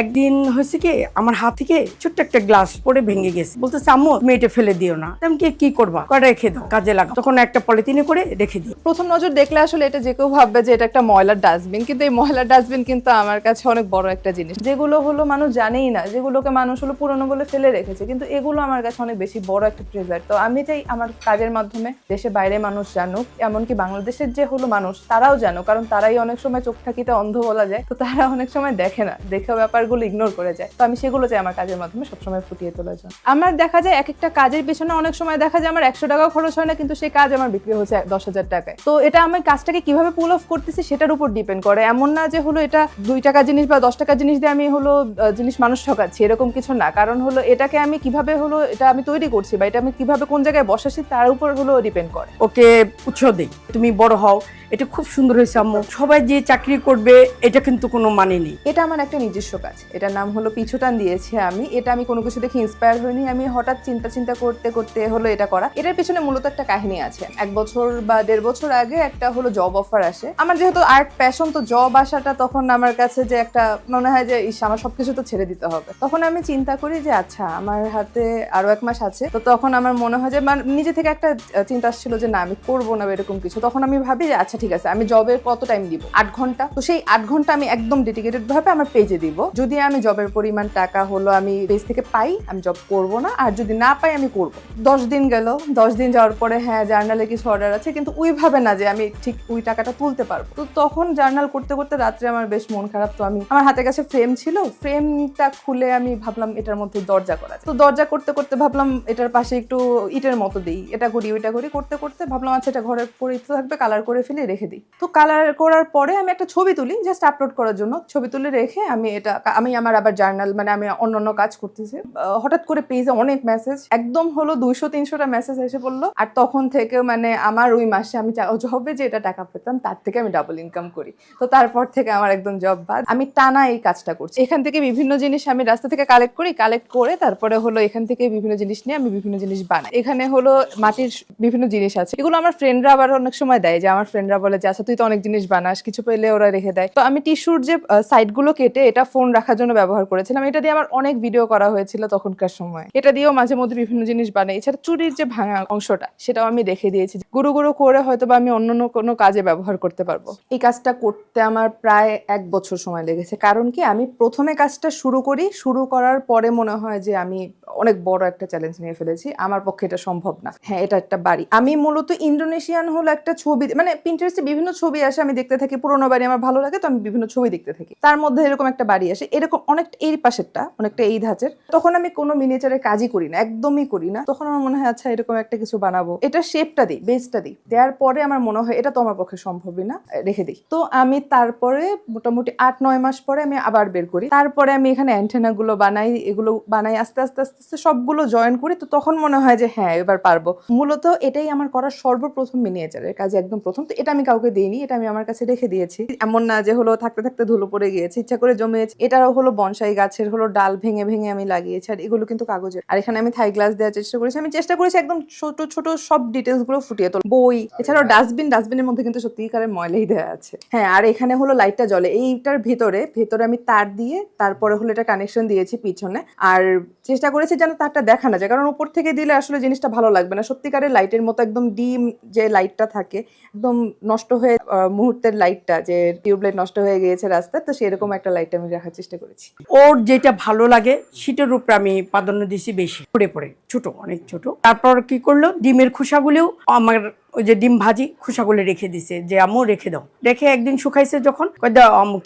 একদিন হয়েছে কি, আমার হাত থেকে ছোট্ট একটা গ্লাস পরে ভেঙে গেছে। বলতেছে, আম্মু, মেয়েটা ফেলে দিও না। আমি কি করবা? কয়টা রেখে দাও, কাজে লাগা তখন একটা পলিথিনে করে রেখে দিই। প্রথম নজর দেখলে আসলে এটা যে কেউ ভাববে যে এটা একটা ময়লার ডাস্টবিন। কিন্তু এই ময়লার ডাস্টবিন কিন্তু আমার কাছে অনেক বড় একটা জিনিস। যেগুলো হলো মানুষ জানেই না, যেগুলোকে মানুষ হলো পুরনো বলে ফেলে রেখেছে। কিন্তু এগুলো আমার কাছে অনেক বেশি বড় একটা ট্রেজার তো আমি চাই আমার কাজের মাধ্যমে দেশে বাইরে মানুষ জানুক, এমনকি বাংলাদেশের যে হলো মানুষ, তারাও জানুক। কারণ তারাই অনেক সময় চোখ থাকিতে অন্ধ বলা যায়। তো তারা অনেক সময় দেখে না। দেখে ব্যাপারগুলো ইগনোর করে যায়। তো আমি সেগুলো চাই আমার কাজের মাধ্যমে সবসময় ফুটিয়ে তোলার জন্য। আমার দেখা যায় এক একটা কাজের পেছনে অনেক সময় দেখা যায় আমার একশো টাকাও খরচ হয় না কিন্তু সেই কাজ আমার বিক্রি হচ্ছে দশ হাজার টাকায়। তো এটা আমি কাজটাকে কীভাবে পুল অফ করতেছি সেটার উপর ডিপেন্ড করে। এমন না যে হলো এটা দুই টাকা জিনিস বা দশ টাকা জিনিস দিয়ে আমি হলো জিনিস মানুষ ঠকাচ্ছি এরকম কিছু না। কারণ হলো এটাকে আমি কীভাবে হলো এটা আমি তৈরি করছি বা এটা আমি কীভাবে কোন জায়গায় বসাচ্ছি তার উপর হলো ডিপেন্ড করে। ওকে উৎসাহ দিই। তুমি বড় হও। এটা খুব সুন্দর হয়েছে আম্মু। সবাই যে চাকরি করবে এটা কিন্তু কোনো মানে নেই। এটা আমার একটা নিজস্ব কাজ। এটার নাম হলো পিছুটান দিয়েছি আমি। এটা আমি কোনো কিছু দেখে ইন্সপায়ার হইনি। আমি হঠাৎ চিন্তা চিন্তা করতে করতে হলো এটা করা। এটার পিছনে মূলত একটা কাহিনী আছে। এক বছর বা দেড় বছর আগে একটা হলো জব অফার আসে। আমার যেহেতু আর্ট প্যাশন তো জব আসাটা তখন আমার কাছে যে একটা মনে হয় যে, ইস, আমার সবকিছু তো ছেড়ে দিতে হবে। তখন আমি চিন্তা করি যে আচ্ছা আমার হাতে আরও এক মাস আছে। তো তখন আমার মনে হয় যে নিজে থেকে একটা চিন্তা আসছিল যে, না, আমি করব না এরকম কিছু। তখন আমি ভাবি যে আচ্ছা ঠিক আছে, আমি জবের কত টাইম দিব? আট ঘণ্টা। তো সেই আট ঘণ্টা আমি একদম ডেডিকেটেড ভাবে আমার পেজে দিব। যদি আমি জবের পরিমাণ টাকা হলো আমি পেজ থেকে পাই, আমি জব করব না। আর যদি না পাই, আমি করব। দশ দিন গেল, দশ দিন যাওয়ার পরে হ্যাঁ জার্নালে কিছু অর্ডার আছে, কিন্তু ওইভাবে না যে আমি ঠিক ওই টাকাটা তুলতে পারব। তো তখন জার্নাল করতে করতে রাত্রে আমার বেশ মন খারাপ। তো আমি, আমার হাতে কাছে ফ্রেম ছিল ফ্রেমটা খুলে আমি ভাবলাম এটার মধ্যে দরজা করা তো দরজা করতে করতে ভাবলাম এটার পাশে একটু ইটের মতো দিই। এটা করি ওইটা করি করতে করতে ভাবলাম আচ্ছা এটা ঘরে পরে থাকবে কালার করে ফেলে, রেখে দিই। তো কালার করার পরে আমি একটা ছবি তুলি জাস্ট আপলোড করার জন্য। ছবি তুলে রেখে আমি এটা আমি আমার আবার জার্নাল মানে আমি অন্য অন্য কাজ করতেছি। হঠাৎ করে পেজে অনেক মেসেজ একদম হলো দুইশো, তিনশোটা মেসেজ এসে পড়ল আর তখন থেকে মানে আমার ওই মাসে আমি জবে যে এটা টাকা পেতাম, তার থেকে আমি ডাবল ইনকাম করি। তো তারপর থেকে আমার একদম জব বাদ। আমি টানা এই কাজটা করছি। এখান থেকে বিভিন্ন জিনিস আমি রাস্তা থেকে কালেক্ট করি কালেক্ট করে তারপরে হলো এখান থেকে বিভিন্ন জিনিস নিয়ে আমি বিভিন্ন জিনিস বানাই। এখানে হলো মাটির বিভিন্ন জিনিস আছে। এগুলো আমার ফ্রেন্ডরা আবার অনেক সময় দেয় যে, আমার ফ্রেন্ডরা বলে যে আচ্ছা তুই তো অনেক জিনিস বানাস, কিছু পেলে ওরা রেখে দেয়। তো আমি টিস্যুর যে সাইডগুলো কেটে এটা ফোন রাখার জন্য ব্যবহার করেছিলাম। এটা দিয়ে আমার অনেক ভিডিও করা হয়েছিল তখনকার সময়। এটা দিয়েও মাঝে মধ্যে বিভিন্ন জিনিস বানাই। এছাড়া চুরির যে ভাঙা অংশটা, সেটাও আমি রেখে দিয়েছি। গুরু গুরু করে হয়তো বা আমি অন্য কোনো কাজে ব্যবহার করতে পারব। এই কাজটা করতে আমার প্রায় এক বছর সময় লেগেছে। কারণ কি? আমি প্রথমে কাজটা শুরু করি। শুরু করার পরে মনে হয় যে আমি অনেক বড় একটা চ্যালেঞ্জ নিয়ে ফেলেছি। আমার পক্ষে এটা সম্ভব না। হ্যাঁ এটা একটা বাড়ি। আমি মূলত ইন্দোনেশিয়ান হলো একটা ছবি মানে পিন্টারেস্টে বিভিন্ন ছবি আসে। আমি দেখতে থাকি। পুরোনো বাড়ি আমার ভালো লাগে, তো আমি বিভিন্ন ছবি দেখতে থাকি। তার মধ্যে এরকম একটা বাড়ি আসে। এরকম অনেকটা এই পাশেরটা, অনেকটা এই ধাঁচের। তখন আমি কোনো মিনিচারের কাজই করি না, একদমই করি না। তখন আমার মনে হয় আচ্ছা এরকম একটা কিছু বানাবো। এটা শেপটা দিই বেসটা দিই। দেওয়ার পরে আমার মনে হয়, এটা তো আমার পক্ষে সম্ভবই না। রেখে দিই। তো আমি তারপরে মোটামুটি আট নয় মাস পরে আমি আবার বের করি। তারপরে আমি এখানে অ্যান্টেনা গুলো বানাই, এগুলো বানাই, আস্তে আস্তে আস্তে আস্তে সবগুলো জয়েন করি। তো তখন মনে হয় যে হ্যাঁ এবার পারব। মূলত এটাই আমার করার সর্বপ্রথম মিনিয়েচারের কাজ একদম প্রথম। তো এটা আমি কাউকে দিইনি, এটা আমি আমার কাছে রেখে দিয়েছি। এমন না যে, হলো থাকতে থাকতে ধুলো পড়ে গিয়েছে, ইচ্ছা করে জমিয়েছে এটাও হলো বনসাই গাছের হলো ডাল ভেঙে ভেঙে আমি লাগিয়েছি, আর এগুলো কিন্তু কাগজের। আর এখানে আমি থাই গ্লাস দেওয়ার চেষ্টা করেছি। আমি চেষ্টা করেছি একদম ছোট ছোট সব ডিটেলসগুলো ফুটিয়ে তোল বই, এছাড়াও ডাস্টবিন, ডাস্টবিনের মধ্যে কিন্তু সত্যিকারের ময়লাই দেওয়া আছে। হ্যাঁ আর এখানে হলো লাইটটা জ্বলে। এইটার ভেতরে ভেতরে আমি তার দিয়ে, তারপরে হলো এটা কানেকশন দিয়েছি পিছনে। আর চেষ্টা করেছি যেন তারটা দেখা না যায়, কারণ উপর থেকে দিলে আসলে জিনিসটা ভালো লাগবে না। সত্যিকারের লাইটের মতো একদম ডিম যে লাইটটা থাকে, একদম নষ্ট হয়ে মুহূর্তের লাইটটা যে টিউবলাইট নষ্ট হয়ে গিয়েছে রাস্তায়, তো সেরকম একটা লাইট আমি রাখার চেষ্টা করেছি। ওর যেটা ভালো লাগে, সেটার উপরে আমি প্রাধান্য দিছি বেশি। পড়ে পড়ে, ছোট, অনেক ছোট। তারপর কি করল, ডিমের খোসাগুলোও আমার ওই যে ডিম ভাজি খোসাগুলো রেখে দিছে যে, আম্মু, রেখে দাও। রেখে একদিন শুকাইছে যখন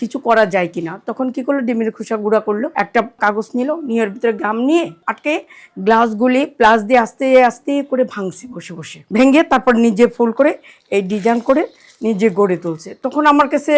কিছু করা যায় কিনা? তখন কি করল, ডিমের খোসা গুঁড়া করল, একটা কাগজ নিল, নিয়ে ভিতরে গাম নিয়ে আটকে গ্লাসগুলি প্লাস দিয়ে আস্তে আস্তে করে ভাঙছে, বসে বসে। ভেঙে তারপর নিজে ফুল করে, এই ডিজাইন করে নিজে গড়ে তুলছে। তখন আমার কাছে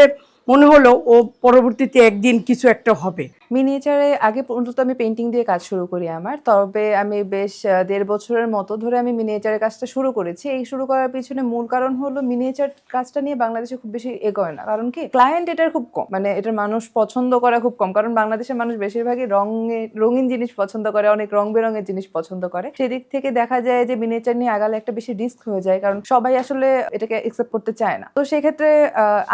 মনে হলো ও পরবর্তীতে একদিন কিছু একটা হবে। মিনিয়েচারে আগে পর্যন্ত আমি পেন্টিং দিয়ে কাজ শুরু করি আমার। তবে আমি বেশ দেড় বছরের মতো ধরে আমি মিনিয়েচারের কাজটা শুরু করেছি। এই শুরু করার পিছনে মূল কারণ হলো মিনিয়েচার কাজটা নিয়ে বাংলাদেশে খুব বেশি এগোয় না। কারণ কি? ক্লায়েন্ট এটার খুব কম। মানে এটার মানুষ পছন্দ করা খুব কম। কারণ বাংলাদেশের মানুষ বেশিরভাগই রঙে, রঙিন জিনিস পছন্দ করে, অনেক রং বেরঙের জিনিস পছন্দ করে। সেদিক থেকে দেখা যায় যে মিনিয়েচার নিয়ে আগালে একটা বেশি রিস্ক হয়ে যায়। কারণ সবাই আসলে এটাকে একসেপ্ট করতে চায় না। তো সেক্ষেত্রে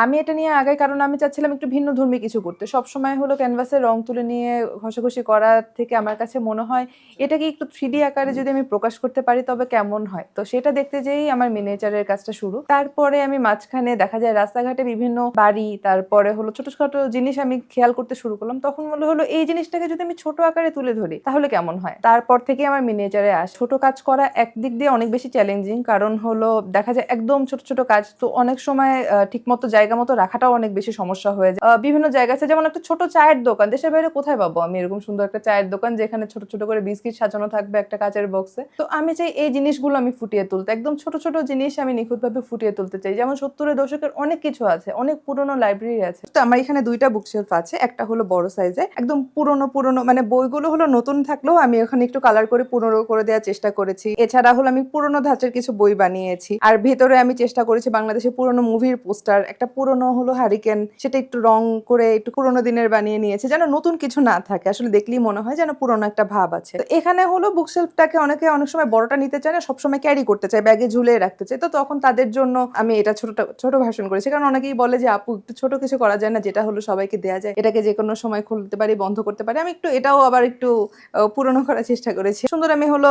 আমি এটা নিয়ে আগাই কারণ আমি চাচ্ছিলাম একটু ভিন্ন ধর্মী কিছু করতে। সবসময় হলো ক্যানভাসে রং তুলে নিয়ে ঘষাঘষি করার থেকে আমার কাছে মনে হয় এটাকে একটু থ্রি আকারে যদি আমি প্রকাশ করতে পারি, তবে কেমন হয়? তো সেটা দেখতে যেয়েই আমার মিনিয়েচারের কাজটা শুরু। তারপরে আমি মাঝখানে দেখা যায় রাস্তাঘাটে বিভিন্ন বাড়ি, তারপরে হলো ছোট ছোট জিনিস আমি খেয়াল করতে শুরু করলাম, তখন মনে হলো এই জিনিসটাকে যদি আমি ছোট আকারে তুলে ধরি, তাহলে কেমন হয়? তারপর থেকে আমার মিনিয়েচারে আস। ছোট কাজ করা একদিক দিয়ে অনেক বেশি চ্যালেঞ্জিং কারণ হলো দেখা যায় একদম ছোট ছোট কাজ, তো অনেক সময় ঠিক মতো জায়গা মতো রাখাটাও অনেক বেশি সমস্যা হয়ে যায়। বিভিন্ন জায়গা আছে, যেমন একটা ছোট চায়ের দোকান, দেশের বাইরে কোথায় পাবো? আমি এরকম সুন্দর একটা চায়ের দোকান যেখানে ছোট ছোট করে বিস্কিট সাজানো থাকবে একটা কাচের বক্সে তো আমি চাই এই জিনিসগুলো আমি ফুটিয়ে তুলতে। একদম ছোট ছোট জিনিস আমি নিখুঁতভাবে ফুটিয়ে তুলতে চাই। যেমন সত্তরের দশকের অনেক কিছু আছে, অনেক পুরনো লাইব্রেরি আছে। তো আমার এখানে দুইটা বুকশেলফ আছে, একটা হলো বড় সাইজে একদম পুরনো পুরনো মানে বইগুলো হলো নতুন থাকলেও আমি ওখানে একটু কালার করে পুরনো করে দেওয়ার চেষ্টা করেছি। এছাড়া হলো আমি পুরনো ধাঁচের কিছু বই বানিয়েছি। আর ভেতরে আমি চেষ্টা করেছি বাংলাদেশের পুরনো মুভির পোস্টার একটা পুরনো হলো হারিকেন সেটা একটু রং করে একটু পুরনো দিনের বানিয়ে নিয়েছে, যেন নতুন কিছু না থাকে। আসলে দেখলেই মনে হয় যেন পুরনো একটা ভাব আছে। তো এখানে হলো বুকশেলফটাকে অনেকে অনেক সময় বড়টা নিতে চায় না সবসময় ক্যারি করতে চায় ব্যাগে ঝুলিয়ে রাখতে চায়। তো তখন তাদের জন্য আমি এটা ছোট ছোট ভাষণ করেছি। কারণ অনেকেই বলে যে আপু একটু ছোট কিছু করা যায় না যেটা হলো সবাইকে দেওয়া যায়। এটাকে যে কোনো সময় খুলতে পারি বন্ধ করতে পারি। আমি একটু এটাও আবার একটু পুরনো করার চেষ্টা করেছি। সুন্দর আমি হলো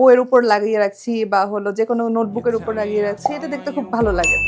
বইয়ের উপর লাগিয়ে রাখছি বা হলো যে কোনো নোটবুকের উপর লাগিয়ে রাখছি। এটা দেখতে খুব ভালো লাগে।